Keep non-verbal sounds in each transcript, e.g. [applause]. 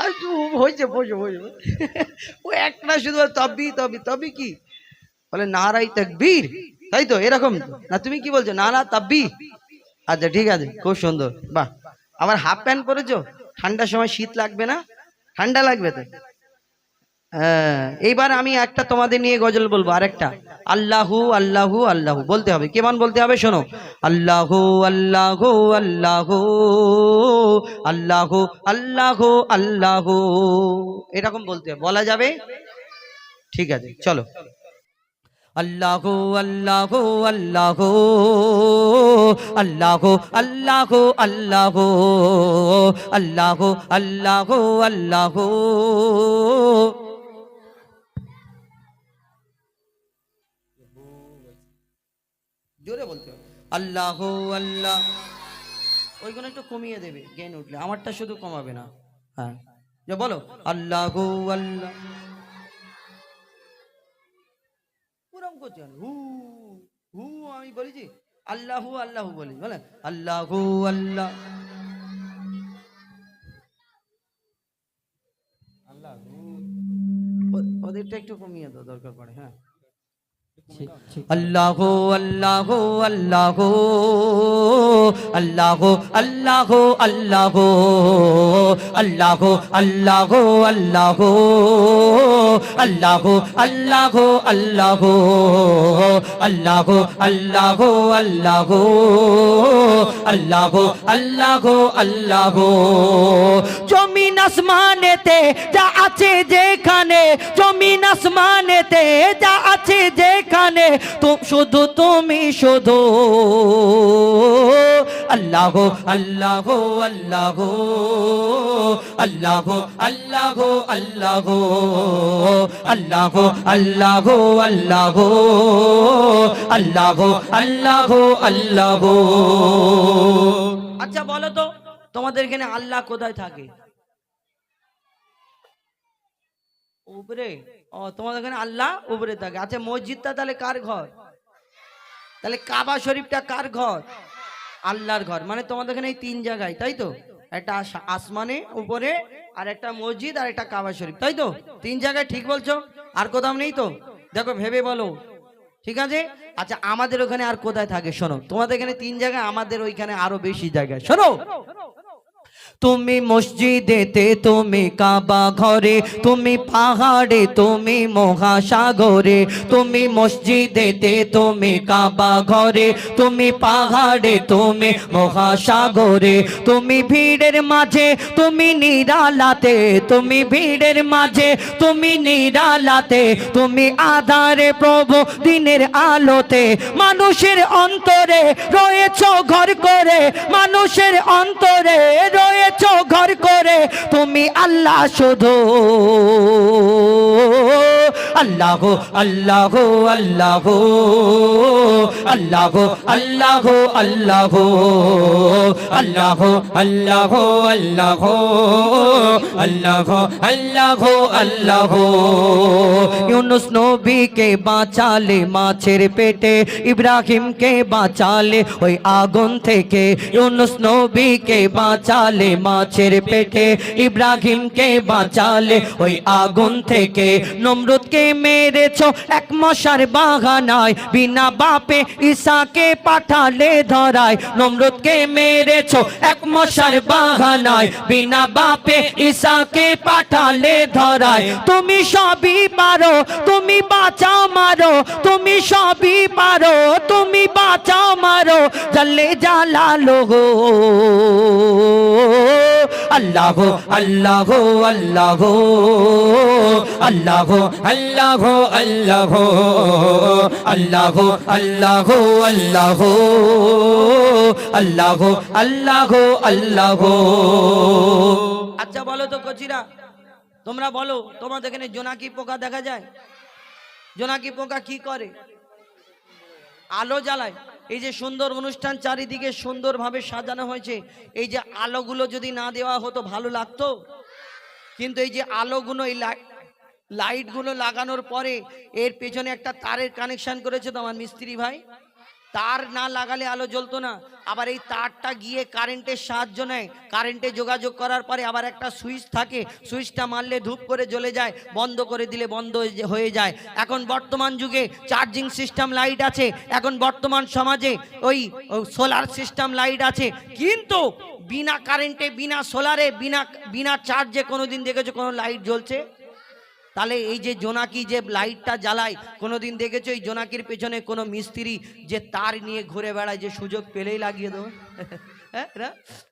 আর হয়েছে বোঝো বোঝো ও একটা শুধু তবি তবি তবি কি? বলে, নারাই তাকবীর। তাই তো, এরকম। না, তুমি কি বলছো? নারা তাব্বি আচ্ছা ঠিক আছে, খুব সুন্দর। বাহ। আবার হাফ প্যান্ট পরেছো? ঠান্ডার সময় শীত লাগবে না? ঠান্ডা লাগবে তো? হ্যাঁ এইবার আমি একটা তোমাদের নিয়ে গজল বলব, আরেকটা। আল্লাহু আল্লাহু আল্লাহু। বলতে হবে। কেমন বলতে হবে? শোনো। আল্লাহু আল্লাহু আল্লাহু। আল্লাহু, আল্লাহ আল্লাহ। এরকম বলতে, বলা যাবে? ঠিক আছে, চলো। আল্লাহ আল্লাহ আল্লাহ। আল্লাহ, আল্লাহু, আল্লাহ। আল্লাহ আল্লাহ আল্লাহ। জোরে বলতে আল্লাহ আল্লাহ ওইগুলো একটু কমিয়ে দেবে, জ্ঞান উঠলে। আমারটা শুধু কমাবে না। হ্যাঁ। যে বলো। আল্লাহ আল্লাহ। পুরম হু হু আমি বলেছি আল্লাহু আল্লাহু বলি। বলে আল্লাহু। আল্লাহ। ও- ওদেরটা একটু কমিয়ে দাও, দরকার পড়ে। হ্যাঁ। আল্লাহ আল্লাহ আল্লাহ আল্লাহ আল্লাহ আল্লাহ আল্লাহ আল্লাহ আল্লাহ আল্লাহ আল্লাহ আল্লাহ আল্লাহ আল্লাহ আল্লাহ আল্লাহ আল্লাহ আল্লাহ জমিন আসমানেতে যা আছে যেখানে জমিন আসমানেতে যা আছে যেখানে তো শুধু তুমি শুধু আল্লাহ আল্লাহ আল্লাহ আল্লাহ আল্লাহ আল্লাহ আল্লাহ আল্লাহ আল্লাহ আল্লাহ আল্লাহ আল্লাহ আচ্ছা বলো তো তোমাদের এখানে আল্লাহ কোথায় থাকে উপরে ও, তোমাদের এখানে আল্লাহ উপরে থাকে। আচ্ছা মসজিদটা তাহলে কার ঘর? তাহলে কাবা শরীফটা কার ঘর? আল্লাহর ঘর। মানে তোমাদের এখানে এই তিন জায়গায়, তাই তো? একটা আসমানে, উপরে, আর একটা মসজিদ, আর একটা কাবা শরীফ, তাই তো? তিন জায়গায় ঠিক বলছো? আর কোথাও নেই তো? দেখো, ভেবে বলো। ঠিক আছে? আচ্ছা আমাদের ওখানে আর কোথায় থাকে? শোনো, তোমাদের এখানে তিন জায়গায়, আমাদের ওইখানে আরও বেশি জায়গায়। শোনো! তুমি মসজিদেতে তুমি কাবা ঘরে, তুমি পাহাড়ে, তুমি মহাসাগরে, তুমি মসজিদেতে তুমি কাবা ঘরে, তুমি পাহাড়ে, তুমি মহাসাগরে, তুমি ভিড়ের মাঝে, তুমি নিরালাতে, তুমি ভিড়ের মাঝে, তুমি নিরালাতে, তুমি আধারে প্রভু দিনের আলোতে, মানুষের অন্তরে রয়েছ ঘর করে, মানুষের অন্তরে রয়েছ ঘর করে তুমি আল্লাহ শুধু। আল্লাহ আল্লাহ আল্লাহ আল্লাহ আল্লাহ আল্লাহ আল্লাহ আল্লাহ আল্লাহ আল্লাহ আল্লাহ আল্লাহ ইউনুস নবীকে বাঁচালে মাছের পেটে ইব্রাহিমকে বাঁচালে ওই আগুন থেকে ইউনুস নবীকে বাঁচালে মাছের পেটে ইব্রাহিমকে বাঁচালে ওই আগুন থেকে নমরুদকে মেরেছ এক মশার বাগানায় বিনা বাপে ঈশাকে পাঠালে ধরায়। নমরুদকে মেরেছ এক মশার বাগানায় বিনা বাপে ঈশাকে পাঠালে ধরায়। তুমি সবই পারো, তুমি বাঁচাও মারো। তুমি সবই পারো, তুমি বাঁচাও মারো। জলে জালালো গো আল্লাহ আল্লাহ আল্লাহ আল্লাহ আল্লাহ আল্লাহ আল্লাহ আল্লাহ আল্লাহ আল্লাহ আল্লাহ আল্লাহ আচ্ছা বলো তো কচিরা তোমরা বলো তোমাদের এখানে জোনাকি পোকা দেখা যায় জোনাকি পোকা কি করে আলো জ্বালায় এই যে সুন্দর অনুষ্ঠান চারিদিকে সুন্দরভাবে সাজানো হয়েছে, এই যে আলোগুলো যদি না দেওয়া হতো ভালো লাগতো? কিন্তু এই যে আলোগুলো, এই লাই- লাইটগুলো লাগানোর পরে এর পেছনে একটা তারের কানেকশান করেছে তো আমার মিস্ত্রি ভাই। তার না লাগালে আলো জ্বলতো না। আবার এই তারটা গিয়ে কারেন্টের সাহায্য নেয়। কারেন্টে যোগাযোগ করার পরে আবার একটা সুইচ থাকে। সুইচটা মারলে ধূপ করে জ্বলে যায়, বন্ধ করে দিলে বন্ধ হয়ে যায় এখন বর্তমান যুগে চার্জিং সিস্টেম লাইট আছে। এখন বর্তমান সমাজে ওই সোলার সিস্টেম লাইট আছে। কিন্তু বিনা কারেন্টে, বিনা সোলারে, বিনা বিনা চার্জে কোনোদিন দেখেছ কোনো লাইট জ্বলছে? তাহলে এই যে জোনাকি যে লাইটটা জ্বালায় কোনো দিন দেখেছ এই জোনাকির পেছনে কোনো মিস্ত্রি যে তার নিয়ে ঘুরে বেড়ায় যে সুযোগ পেলেই লাগিয়ে দেবো? [laughs] হ্যাঁ, কোনো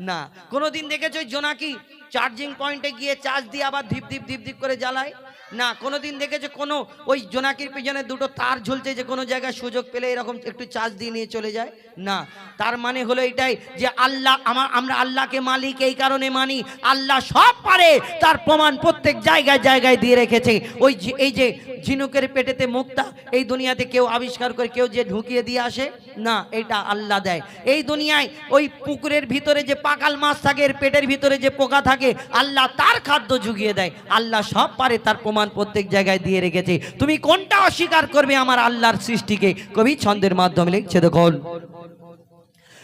না। কোনোদিন দেখেছ ওই জোনাকি চার্জিং পয়েন্টে গিয়ে চার্জ দিয়ে আবার ধীপ ধীপ ধীপ ধীপ করে জ্বালায়? না, কোনোদিন দেখেছে কোনো ওই জোনাকির পিছনে দুটো তার ঝুলছে যে কোনো জায়গায় সুযোগ পেলে এরকম একটু চার্জ দিয়ে নিয়ে চলে যায়? না, তার মানে হলো এটাই যে আল্লাহ আমার আমরা আল্লাহকে মালিক, এই কারণে মানি। আল্লাহ সব পারে, তার প্রমাণ প্রত্যেক জায়গায় জায়গায় দিয়ে রেখেছে। ওই এই যে ঝিনুকের পেটেতে মুক্তা, এই দুনিয়াতে কেউ আবিষ্কার করে কেউ যে ঢুকিয়ে দিয়ে আসে? না, এটা আল্লাহ দেয়। এই দুনিয়ায় ওই পুকুরের ভিতরে যে পাকাল মাছ থাকে, এর পেটের ভিতরে যে পোকা থাকে, আল্লাহ তার খাদ্য জুগিয়ে দেয়। আল্লাহ সব পারে, তার প্রমাণ প্রত্যেক জায়গায় দিয়ে রেখেছে। তুমি কোনটা অস্বীকার করবে আমার আল্লাহর সৃষ্টিকে? কবি ছন্দের মাধ্যমে লিখছে, দেখুন।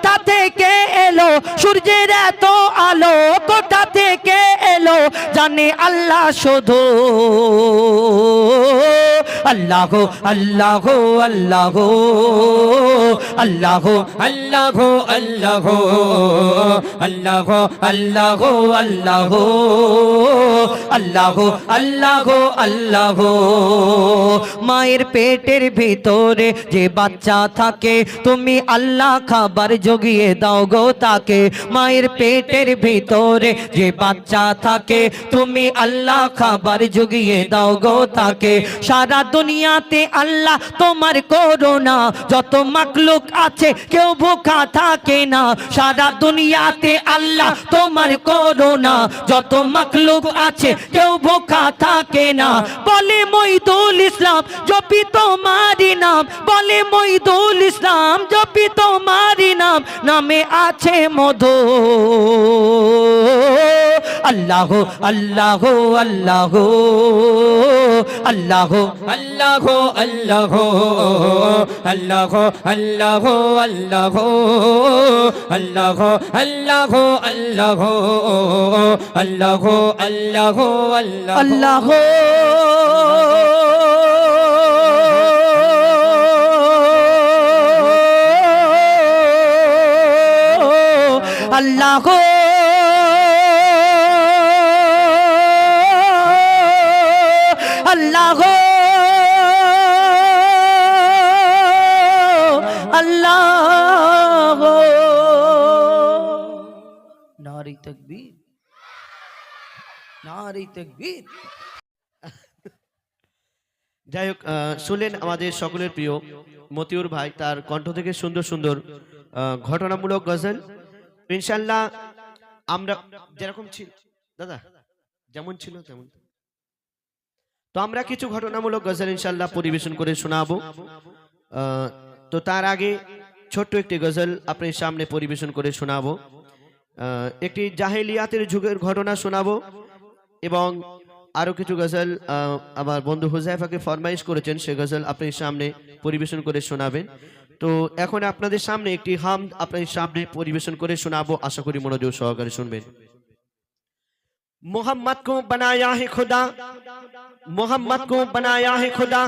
কোথা থেকে এলো? সূর্যের এত আলো কোথা থেকে এলো? জানে আল্লাহ শুধু। আল্লাহ আল্লাহ আল্লাহ। আল্লাহ আল্লাহ আল্লাহ। আল্লাহ আল্লাহ আল্লাহ। আল্লাহ আল্লাহ আল্লাহ। মায়ের পেটের ভিতরে যে বাচ্চা থাকে, তুমি আল্লাহ খাবার জগিয়ে দাও গো তাকে। মায়ের পেটের ভিতরে যে বাচ্চা থাকে, তুমি আল্লাহ খাবার জগিয়ে দাও গো তাকে। সারা দুনিয়াতে আল্লাহ তোমার করোনা যত মাকলুক আছে কেউ ভোকা থাকে না। সারা দুনিয়াতে আল্লাহ তোমার করোনা যত মাকলুক আছে কেউ ভোকা থাকে না। বলে মইদুল ইসলাম, জপি তোমারি নাম। বলে মইদুল ইসলাম, জপি তোমারি নাম। নামে আছে মধু আল্লাহ আল্লাহ আল্লাহ আল্লাহ আল্লাহ আল্লাহ আল্লাহ আল্লাহ আল্লাহ আল্লাহ আল্লাহ আল্লাহ আল্লাহ আল্লাহ আল্লাহ আল্লাহ আল্লাহ আল্লাহ আল্লাহ নারী তকবীর। নারী তকবীর। যাই হোক শুনলেন আমাদের সকলের প্রিয় মতিউর ভাই, তার কণ্ঠ থেকে সুন্দর সুন্দর ঘটনামূলক গজল। ইনশাল্লাহ আমরা যেরকম ছিল দাদা, যেমন ছিল তেমন। তো আমরা কিছু ঘটনামূলক গজল ইনশাল্লাহ পরিবেশন করে শোনাবো। তো তার আগে ছোট্ট একটি গজল আপনার সামনে পরিবেশন করে শোনাবো। একটি জাহেলিয়াতের যুগের ঘটনা শোনাবো এবং আরও কিছু গজল আমার বন্ধু হুজাইফাকে ফরমাইশ করেছেন, সে গজল আপনার সামনে পরিবেশন করে শোনাবেন। তো এখন আপনাদের সামনে একটি হাম আপনাদের সামনে পরিবেশন করে শোনাবো আশা করি মনোযোগ সহকারে শুনবেন मोहम्मद को बनाया है खुदा मोहम्मद को बनाया है खुदा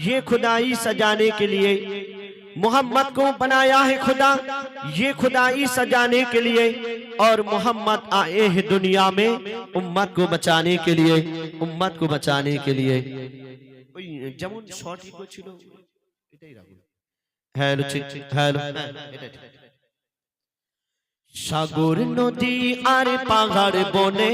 ये खुदाई सजाने के लिए मोहम्मद को बनाया है खुदा ये खुदाई सजाने के लिए और मोहम्मद आए हैं दुनिया में उम्मत को बचाने के लिए उम्मत को बचाने के लिए ওই যেমন শর্ট ইকো ছিল এটাই রাখুন সাগর নদী আর পাহাড় বনে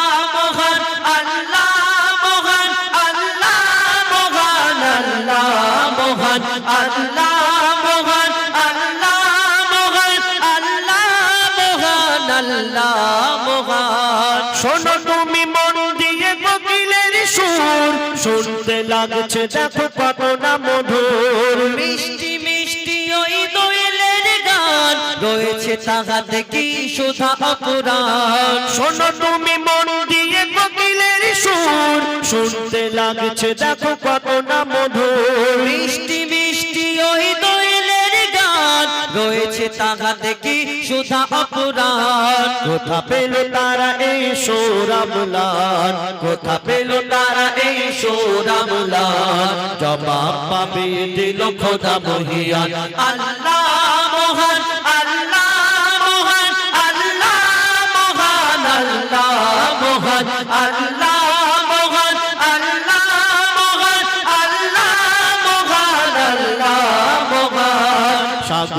শোনো তুমি মন দিয়ে কোকিলের সুর শুনতে লাগছে দেখো কত না মধুর মিষ্টি মিষ্টি ওই গান রয়েছে তাহাতে কি সুধা শোনো তুমি মন দিয়ে সুর শুনতে লাগছে দেখো কত না মধুর মিষ্টি রয়েছে তাহাতে কি সুধা অপুরাণ কোথা পেল তারা এই সৌরামলান কোথা পেল তারা এই সৌরামলান জবাব পাবে দিল খোদা মহিয়ান। আল্লাহ মহান আল্লাহ মহান আল্লাহ মহান আল্লাহ মহান, আল্লাহ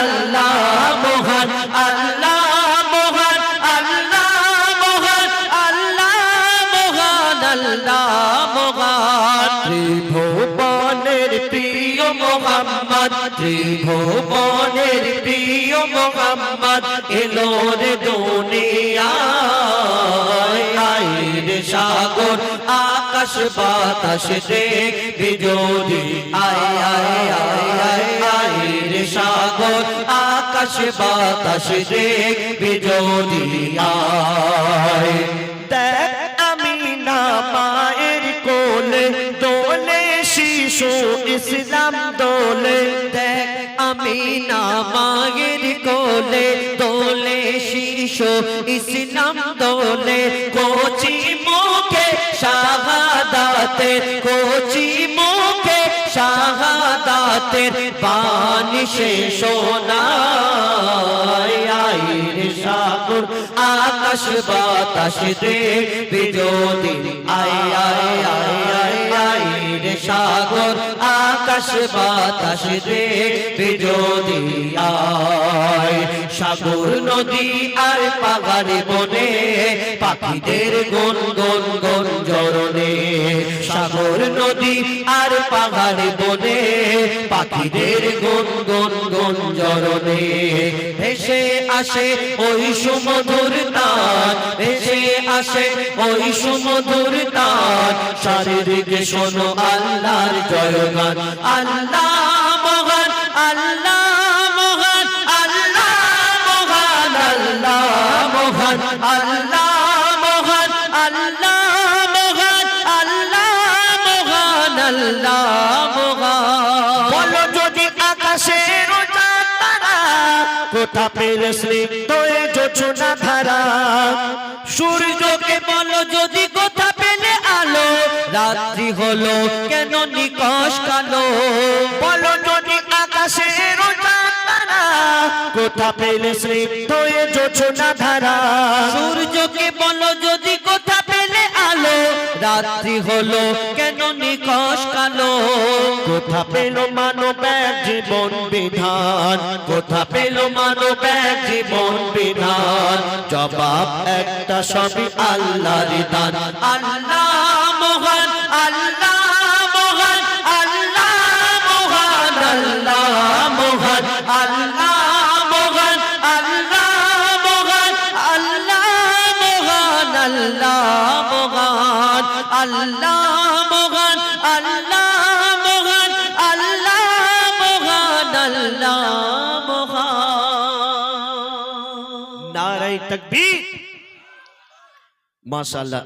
আল্লাহ প্রিয় মোহাম্মদ, ত্রিভুবনের প্রিয় মোহাম্মদ, এলো রে দুনিয়ায়। আইরে সাগর, আকাশ বাতাস দেখবি আয় আয় আয় আয় আইরে সাগর, আকাশ, বাতাস দেখবি যদি দেখ আমি না মায়ের কোলে, দোলে শিশু ইসলাম দোলে। দেখ আমি না মায়ের কোলে, দোলে শিশু ইসলাম দোলে। কোচি মুখে শাহাদাতের, কোচি মুখে শাহাদাতের পানি সে সাগর, আকাশ বাতাস দে বিজোদি আয় আয় আয় আয় আইরে সাগর, আকাশ বাতাস দে বিজোদি আয় সাগর নদী আর পাহাড়ে বনে, পাখিদের গন গন গন জরনে সাগর নদী আর পাহাড়ে বনে, পাখিদের গন গন গন জরনে ভেসে আসে ওই সুমধুর তার, ভেসে আসে ওই সুমধুর তার। শারীরিক শোনো আল্লাহর জয়গান, আল্লাহ কোথা পেলে স্নিগ্ধ যোচনা ধারা। সূর্যকে বলো যদি কোথা পেলে আলো, রাত্রি হলো কেন নিকশ কালো? বলো যদি কোথা পেলে ধারা। সূর্যকে বলো রাত্রি হলো, কেন নিকশ কালো? কোথা পেল মানব জীবন বিধান? কোথা পেল মানব জীবন বিধান? জবাব একটা সবই আল্লাহর দান। আল্লাহ আল্লাহ মহান আল্লাহ মহান আল্লাহ মহান আল্লাহ মহান। নারাই তকবীর। মাশাআল্লাহ।